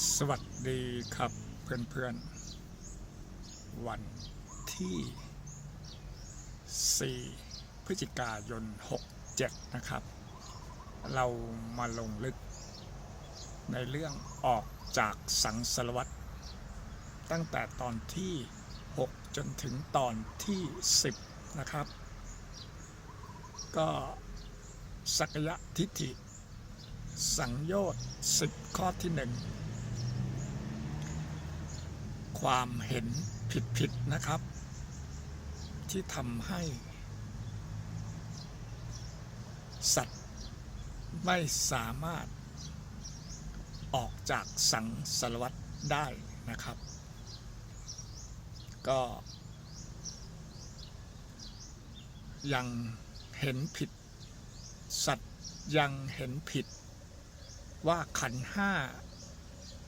สวัสดีครับเพื่อนๆ วันที่ 4 พฤศจิกายน 67 นะครับ เรามาลงลึก ในเรื่องออกจากสังสารวัตรตั้งแต่ตอนที่ 6 จนถึงตอนที่ 10 นะครับ ก็สักยะทิฏฐิสังโยชน์สิบข้อที่หนึ่ง ความเห็นผิดๆนะครับ ที่ทำให้ สัตว์ไม่สามารถออกจากสังสารวัตได้นะครับ ก็ ยังเห็นผิด สัตว์ยังเห็นผิดว่าขันห้า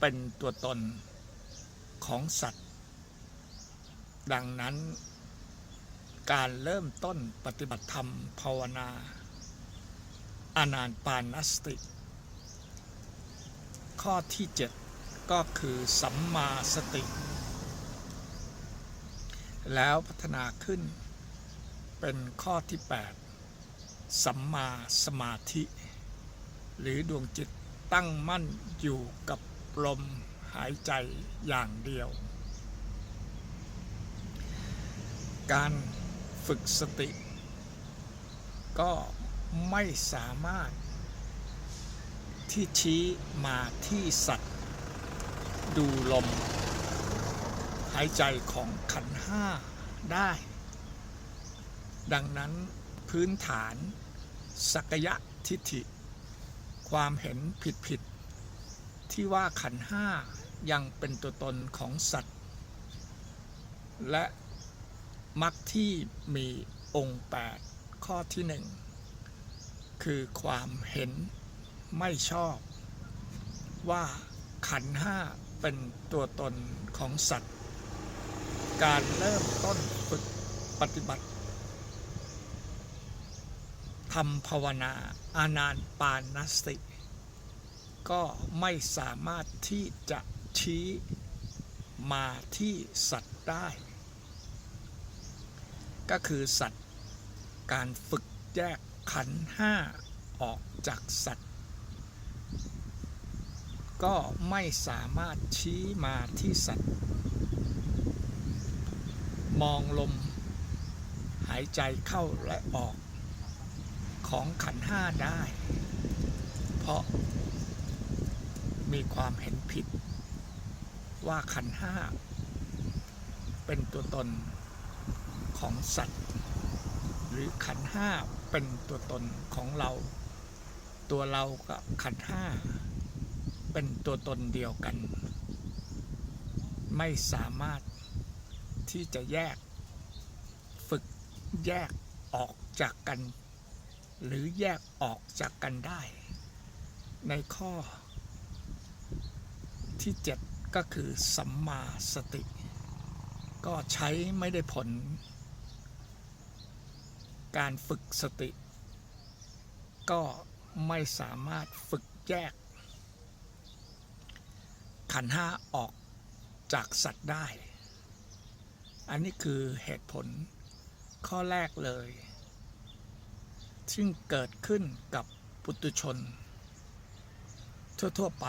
เป็นตัวตน ของสัตว์ ดังนั้น การเริ่มต้นปฏิบัติธรรมภาวนาอานานปานสติ ข้อที่ 7 ก็คือสัมมาสติ แล้วพัฒนาขึ้นเป็นข้อที่ 8 สัมมาสมาธิ หรือดวงจิตตั้งมั่นอยู่กับลม หายใจอย่างเดียว การฝึกสติ ก็ไม่สามารถที่ชี้มาที่สัตว์ ดูลม หายใจของขันห้าได้ ดังนั้นพื้นฐานสักยะทิฏฐิ ความเห็นผิดผิดๆที่ว่าขันห้า ยังเป็นตัวตนของสัตว์ และมรรคที่มีองค์ 8 ข้อที่หนึ่งคือความเห็นไม่ชอบ ว่าขันห้าเป็นตัวตนของสัตว์ การเริ่มต้นฝึกปฏิบัติทำภาวนาอานานปานสติ ก็ไม่สามารถที่จะ ชี้มาที่สัตว์ได้ ก็คือสัตว์การฝึกแยกขันห้าออกจากสัตว์ ก็ไม่สามารถชี้มาที่สัตว์ มองลมหายใจเข้าและออกของขันห้าได้ เพราะมีความเห็นผิด ว่าขันห้า เป็นตัวตนของสัตว์ หรือขันห้าเป็นตัวตนของเรา ตัวเรากับขันห้า เป็นตัวตนเดียวกัน ไม่สามารถที่จะแยก ฝึกแยกออกจากกัน หรือแยกออกจากกันได้ ในข้อที่7 ก็คือสัมมาสติ ก็ใช้ไม่ได้ผล การฝึกสติ ก็ไม่สามารถฝึกแยก ขันธ์ห้าออกจากสัตว์ได้ อันนี้คือเหตุผลข้อแรกเลย ซึ่งเกิดขึ้นกับปุตุชน ทั่ว ๆ ไป